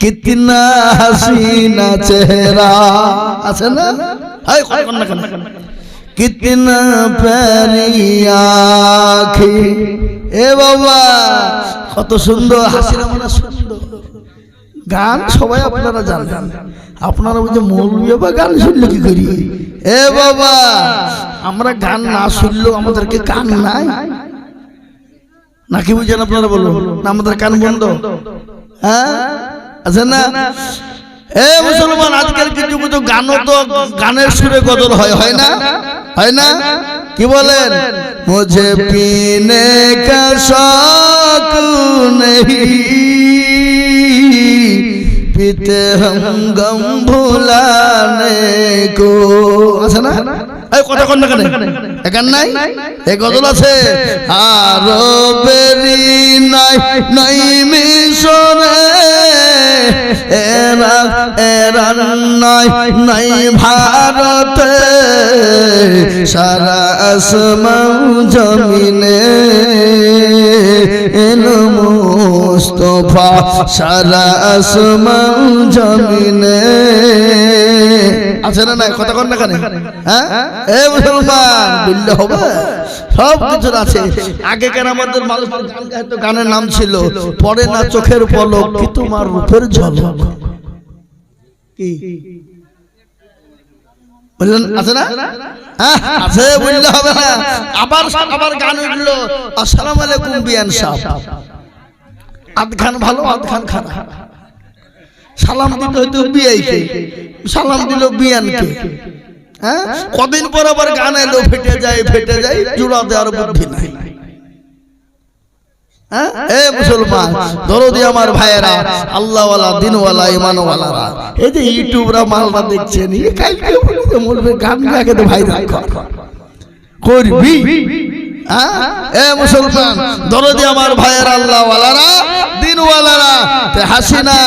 কিতনা হাসিনা চেহারা আছে না কতক্ষণ না কেন? কিতনা প্যারি আখি এ বাবা কত সুন্দর হাসিনা মানে সুন্দর গান সবাই আপনারা জানেন আপনারা ওই যে মৌলবী বা গান শুনলে কি করি এ বাবা আমরা গান না শুনলেও আমাদেরকে কান নাই নাকি বুঝেন আপনারা বলুন আমাদের কান বন্ধ হ্যাঁ আছে না? এ মুসলমান আজকাল কিছু কিছু গানও তো গানের সুরে গজল হয় হয় না? হয় না? কি বলেন? মুঝে পিনে কা শখ নেই, পিতে হম গম ভুলানে কো। আছে না? এই কথা কোন কেন? এখান নাই? এ কদল আছে। আর বেরি নাই নাই মিশো নাই সারা জমিনে মুস্তফা, সারা জমিনে। আছে না নাই? কথা কন না কেন? হ্যাঁ? এ মুসলমান বললে হবে। সব কিছু আছে। আগেকার আমাদের মানুষ গানের নাম ছিল, পরে না চোখের পলক কি তোমার রূপের ঝলক। কি? বললেন আছে না? আছে বললে হবে না। আবার আবার গান উঠল। আসসালামু আলাইকুম বিয়ান সাহেব আধ খান ভালো আধ খান খারাপ। সালাম দিতে বিয়াইকে। সালাম দিল বিয়ানকে। হ্যাঁ? কদিন পর আবার গান এলো ফেটে যায় ফেটে যায় জোড়া দেওয়ার বুদ্ধি নাই? এ মুসলমান দরদি আমার ভাইয়েরা আল্লাহওয়ালা দিনওয়ালা ইমানওয়ালারা। এই যে ইউটিউবরা মালটা দেখছেন এ কালকে বলবে বলবে গান গাকে তো ভাই রাখ করবি? হ্যাঁ? এ মুসলমান দরদি আমার ভাইয়ের আল্লাহওয়ালারা দিনওয়ালারা। তে হাসিনা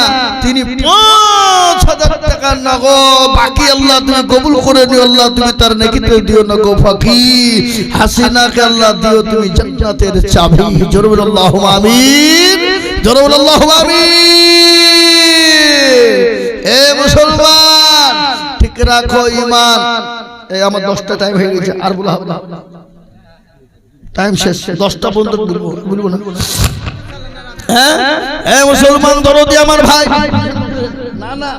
তিনি পাঁচ হাজার টাকার নগদ বাকি আল্লাহ তুমি কবুল করে নিও আল্লাহ তুমি তার নেকিতে দিও না গো ফাঁকি হাসিনাকে আল্লাহ দিও, তুমি জান্নাতের চাবি। জরুর আল্লাহ আমিন। জরুর আল্লাহ আমিন। এ মুসলমান, ঠিক রাখো ইমান এই আমার দশটা টাইম হয়ে গেছে, আর বলা হবে না। টাইম শেষ, দশটা পর্যন্ত বলব বলব না। হ্যাঁ? এ মুসলমান, দরদি আমার ভাই। না না।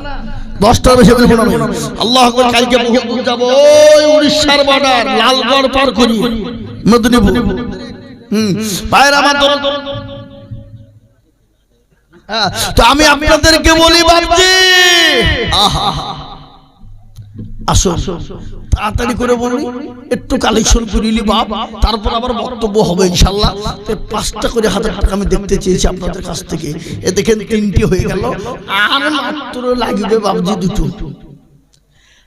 দশটার বেশি বলব না আল্লাহ কালকে বহুত যাব ওই উড়িষ্যার বর্ডার লালগড় পার করি। মেদিনীপুর। হুম ভাইয়ের আমার হ্যাঁ, তো আমি আপনাদেরকে বলি বাপজি। আহা। আসুন তাড়াতাড়ি করে বলি একটু কালেকশন করিলি বাপ তারপর আবার বক্তব্য হবে ইনশাল্লাহ। পাঁচটা করে হাজার টাকা আমি দেখতে চেয়েছি আপনাদের কাছ থেকে। এ দেখেন তিনটি হয়ে গেল আর মাত্র লাগবে বাবজি দুটো।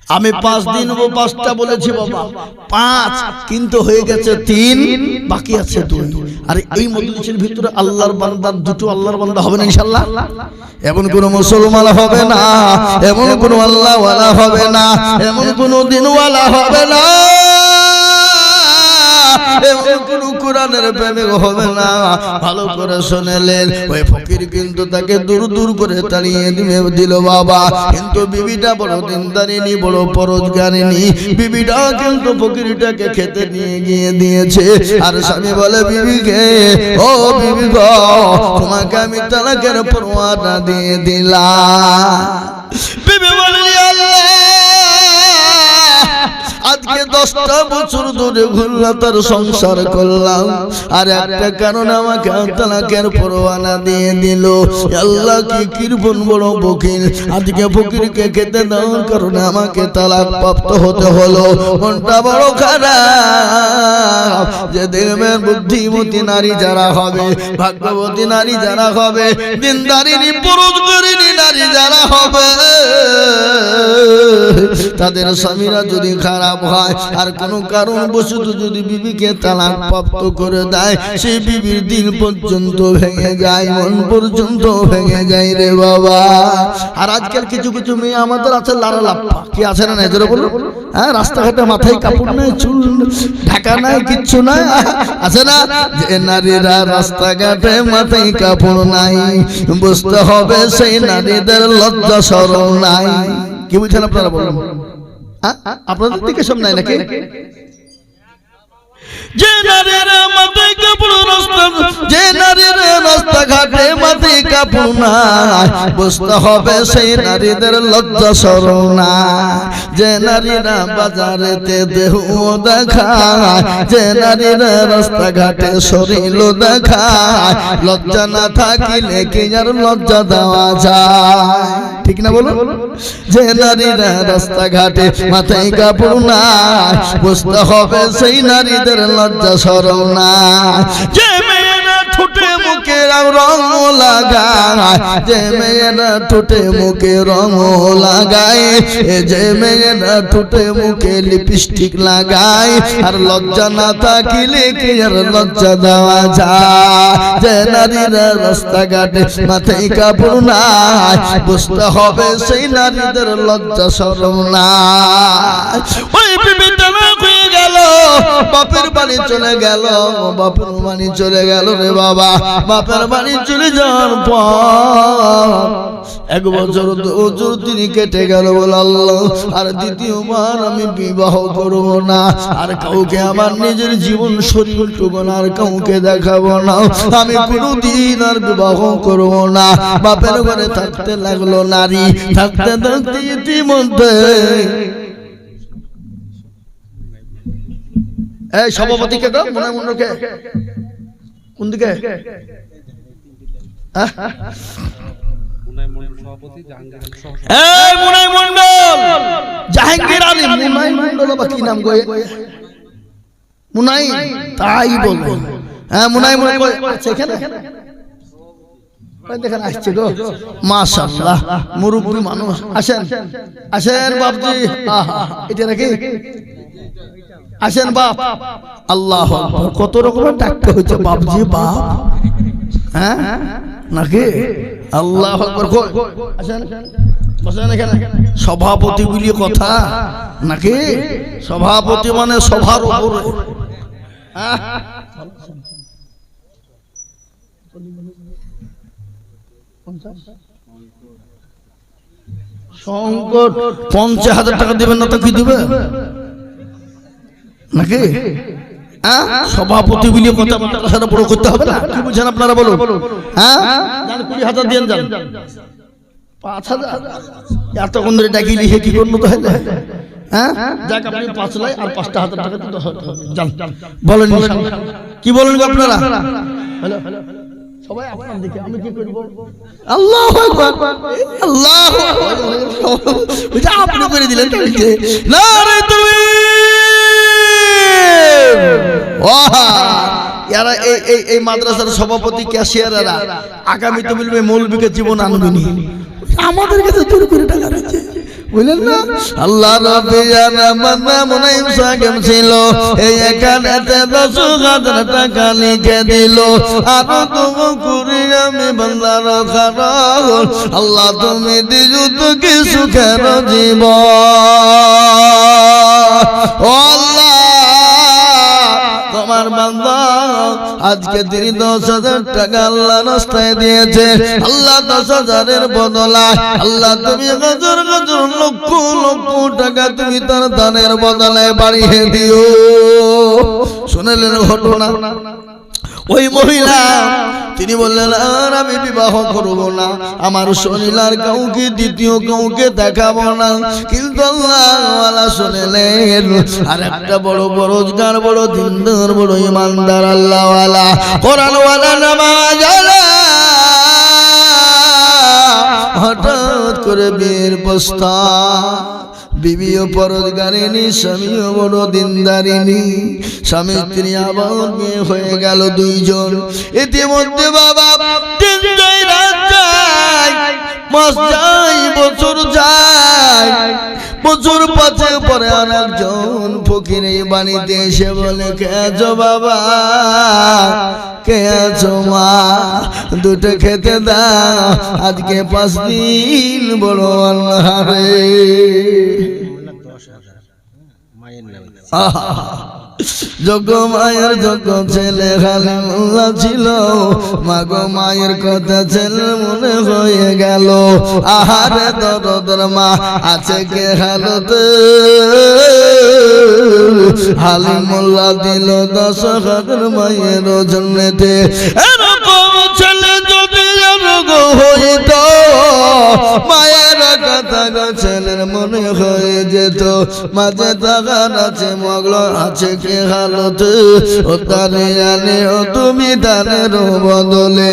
আমি পাঁচ দিন ও পাঁচটা বলেছি বাবা। পাঁচ কিন্তু হয়ে গেছে তিন বাকি আছে দুই। আর এই মজলিসের ভিতরে আল্লাহর বান্দা দুটো আল্লাহর বান্দা হবে না ইনশাআল্লাহ এমন কোন মুসলমান হবে না এমন কোন আল্লাহওয়ালা হবে না এমন কোন দিনওয়ালা হবে না। কোন প্রেমিক হবে না। ভালো করে শুনেলেন ওই ফকির কিন্তু তাকে দূর দূর করে তাড়িয়ে দিয়ে দিল বাবা, কিন্তু বিবিটা বড় দিনদারিনী বড় পরোজগারিনী বিবিটা কিন্তু ফকিরটাকে খেতে নিয়ে গিয়ে দিয়েছে। আর স্বামী বলে, বিবিকে, ও বিবি গো, তোমাকে আমি তালাকের পরোয়ানা দিয়ে দিলাম। বিবি বলে দশটা বছর ধরে ঘুরলা, তার সংসার করলাম আর একটা কারণে আমাকে তালাকের পরোয়ানা দিয়ে দিল। আল্লাহ কি বড় আজকে ফকিরকে খেতে দেওয়ার কারণে আমাকে তালাক প্রাপ্ত হতে হলো। মনটা বড় খারাপ। যে বুদ্ধিমতী নারী যারা হবে, ভাগ্যবতী নারী যারা হবে, দিনদারিনী পুরুষ নারী যারা হবে, তাদের স্বামীরা যদি খারাপ হয়, আর কোনো কারণ বশত যদি বিবিকে তালাক প্রাপ্ত করে দেয় সেই বিবির দিন পর্যন্ত ভেঙে যায়, মন পর্যন্ত ভেঙে যায় রে বাবা। আর আজকাল কিছু কিছু মেয়ে আমাদের আছে লারা লাপ্পা। কি আছে না নাই? বলো হ্যাঁ রাস্তাঘাটে মাথায় কাপড় নাই চুল ঢাকা নাই কিচ্ছু নাই। আছে না? যে নারীরা রাস্তাঘাটে মাথায় কাপড় নাই। বুঝতে হবে সেই নারীদের লজ্জা সরল নাই। কি বুঝছেন আপনারা বলুন? হ্যাঁ? আপনাদের দিকে সব নাই নাকি? যে নারীরা মাথায় কাপড় বুঝতে হবে সেই নারীদের লজ্জা সরল না যে নারীরা বাজারেতে দেহ দেখায়, যে নারীরা রাস্তাঘাটে শরীর দেখায়, লজ্জা না থাকিলে কি আর লজ্জা দেওয়া যায়? ঠিক না বলো যে নারীরা রাস্তাঘাটে মাথায় কাপড় বুঝতে হবে সেই নারীদের লজ্জা সরল না। যে মেয়েরা ঠোঁটে মুখে রং লাগায়, যে মেয়েরা ঠোঁটে মুখে রং লাগায় যে মেয়েরা ঠোঁটে মুখে লিপস্টিক লাগায়, আর লজ্জা না থাকিলে কি আর লজ্জা দেওয়া যায়? যে নারীরা রাস্তাঘাটে মাথায় কাপড় নাই, বুঝতে হবে সেই নারীদের লজ্জা সরম না বাপের বাড়ি চলে গেল, বাপের বাড়ি চলে গেল রে বাবা, বাপের বাড়ি চলে পর এক বছর বছর তিনি কেটে গেল আল্লাহ, আর দ্বিতীয়বার আমি বিবাহ করব না, আর কাউকে আমার নিজের জীবন শরীর টুকু আর কাউকে দেখাবো না, আমি কোনোদিন আর বিবাহ করব না, বাপের ঘরে থাকতে লাগল নারী, থাকতে থাকতে ইতিমধ্যে এই সভাপতি কে গো মনে মনে কে কোন দিকে? হ্যাঁ? এই মুনাই মন্ডল জাহাঙ্গীর আলী মুনাই মন্ডল বা কি নাম? মুনাই তাই বলব হ্যাঁ মুনাই মুনাই আচ্ছা এখানে? ওই দেখেন আসছে গো। মাশাআল্লাহ মুরব্বী মানুষ। আসেন আসেন। বাপজি। আহা, এটা নাকি? আসেন বাপ। আল্লাহ কত রকমের ডাকতে হচ্ছে বাপজি, বাপ। হ্যাঁ? নাকি? আল্লাহ সভাপতি বলি কথা। নাকি? সভাপতি মানে সভার উপরে। পঞ্চাশ হাজার টাকা দেবেন না তো কি দিবে? নাকি? হ্যাঁ? সভাপতি বলে কথা সারা বড় করতে হবে না? কি বুঝেন আপনারা বলুন? হ্যাঁ? কুড়ি হাজার দিয়ে যান। পাঁচ হাজার? এতক্ষণ ধরে ডাকি লিখে কি করব তো হলে হ্যাঁ? যাক আপনি পাঁচ লাই আর পাঁচটা হাজার টাকা দিতে হবে যান। বলেন কি বলেন আপনারা? হ্যালো সবাই আপনার দিকে আমি কি করব? আল্লাহ আল্লাহ আপনি করে দিলেন না রে তুমি এরা এই এই এই মাদ্রাসার সভাপতি ক্যাশিয়ারেরা আগামী তো বলবে মৌলবীকে জীবন আনবেনি। আমাদের কাছে করে টাকা রয়েছে। বুঝলেন না? আল্লাহ ছিল? এই এখানেতে দশ হাজার টাকা লিখে দিল। আরও তুমি করি আমি বান্দার খারাপ আল্লাহ তুমি দিজু তো কি সুখের জীবন ও আল্লাহ! তোমার বান্দা, আজকে তিনি দশ হাজার টাকা আল্লাহ রাস্তায় দিয়েছে। আল্লাহ দশ হাজারের বদলা। আল্লাহ তুমি হাজার হাজার লক্ষ লক্ষ টাকা তুমি তার দানের বদলায় বাড়িয়ে দিও। শুনলেন ঘটনা? ওই মহিলা, তিনি বললেন, আর আমি বিবাহ করব না। আমার শরীর কাউকে, দ্বিতীয় কাউকে দেখাবো না। কিন্তু আল্লাহ শুনলেন আর একটা বড় বড় রোজগার বড় দিনদার, বড় ইমানদার আল্লাহওয়ালা। কোরআনওয়ালা নামাজ হঠাৎ করে বিয়ের প্রস্তাব বিবিও পরোজগারিনী স্বামীও বড় দিনদারিনী স্বামী স্ত্রী আবার বিয়ে হয়ে গেল দুইজন। ইতিমধ্যে বাবা যায় বছর প্রচুর পথে পরে আর একজন ফকির এই বাড়িতে এসে বলে কে আছো বাবা? কে আছো মা? দুটো খেতে দা আজকে পাঁচ দিন বড় আল্লাহরে যোগ্য মায়ের যোগ্য ছেলে খালি মোল্লা ছিল। মাগো মায়ের কথা ছেলে মনে হয়ে গেল। আহারে দরদর মা আছে কে হালত? হালি মোল্লা দিল দশ হাজার মায়ের জন্যতে। হইত মায়ের কথা ছেলের মনে হয়ে যেত। মাঝে থাকার আছে, মগল আছে, কে হালত? ও তারে আনে তুমি তানের বদলে।